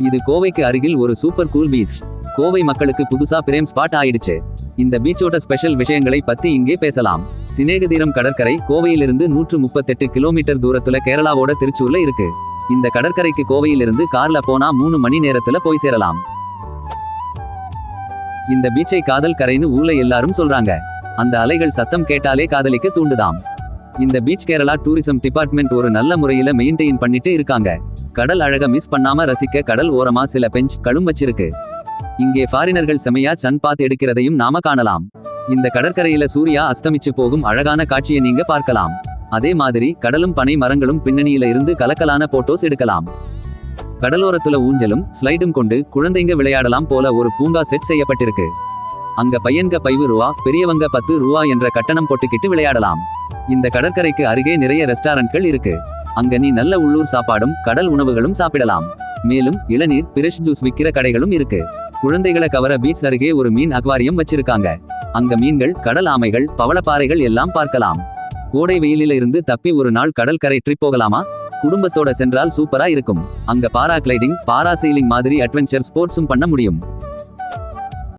இது கோவைக்கு அருகில் ஒரு சூப்பர் கூல் பீச் கோவை மக்களுக்கு புதுசா பிரேம் ஸ்பாட் ஆயிடுச்சு. இந்த பீச்சோட ஸ்பெஷல் விஷயங்களை பத்தி இங்கே பேசலாம். சினேகதீரம் கடற்கரை கோவையிலிருந்து நூற்று முப்பத்தெட்டு கிலோமீட்டர் தூரத்துல கேரளாவோட திருச்சூர்ல இருக்கு. இந்த கடற்கரைக்கு கோவையிலிருந்து கார்ல போனா மூணு மணி நேரத்துல போய் சேரலாம். இந்த பீச்சை காதல் கரைன்னு ஊர்ல எல்லாரும் சொல்றாங்க. அந்த அலைகள் சத்தம் கேட்டாலே காதலிக்க தூண்டுதாம். இந்த பீச் கேரளா டூரிசம் டிபார்ட்மெண்ட் ஒரு நல்ல முறையில மெயின்டைன் பண்ணிட்டு இருக்காங்க. கடல் அழக மிஸ் பண்ணாம ரசிக்க கடல் ஓரமா சில பெஞ்ச் கழும் வச்சிருக்கு. இங்கே ஃபாரினர்கள் செமையா சன் பாத் எடுக்கிறதையும் நாம காணலாம். இந்த கடற்கரையில சூர்யா அஸ்தமிச்சு போகும் அழகான காட்சியை நீங்க பார்க்கலாம். அதே மாதிரி கடலும் பனை மரங்களும் பின்னணியில இருந்து கலக்கலான போட்டோஸ் எடுக்கலாம். கடலோரத்துல ஊஞ்சலும் ஸ்லைடும் கொண்டு குழந்தைங்க விளையாடலாம் போல ஒரு பூங்கா செட் செய்யப்பட்டிருக்கு. அங்க பையன்க பைவு ரூவா பெரியவங்க பத்து ரூவா என்ற கட்டணம் போட்டுக்கிட்டு விளையாடலாம். இந்த கடற்கரைக்கு அருகே நிறைய ரெஸ்டாரண்ட்கள் இருக்கு. அங்க நீ நல்ல உள்ளூர் சாப்பாடும் கடல் உணவுகளும் சாப்பிடலாம். மேலும் இளநீர் பிரஷ் ஜூஸ் விக்கிற கடைகளும் இருக்கு. குழந்தைகளை கவர பீச் அருகே ஒரு மீன் அக்வாரியம் வச்சிருக்காங்க. அங்க மீன்கள் கடல் ஆமைகள் பவளப்பாறைகள் எல்லாம் பார்க்கலாம். கோடை வெயிலில இருந்து தப்பி ஒரு நாள் கடற்கரை ட்ரிப் போகலாமா? குடும்பத்தோட சென்றால் சூப்பரா இருக்கும். அங்க பாரா கிளைடிங் பாரா மாதிரி அட்வென்ச்சர் ஸ்போர்ட்ஸும் பண்ண முடியும்.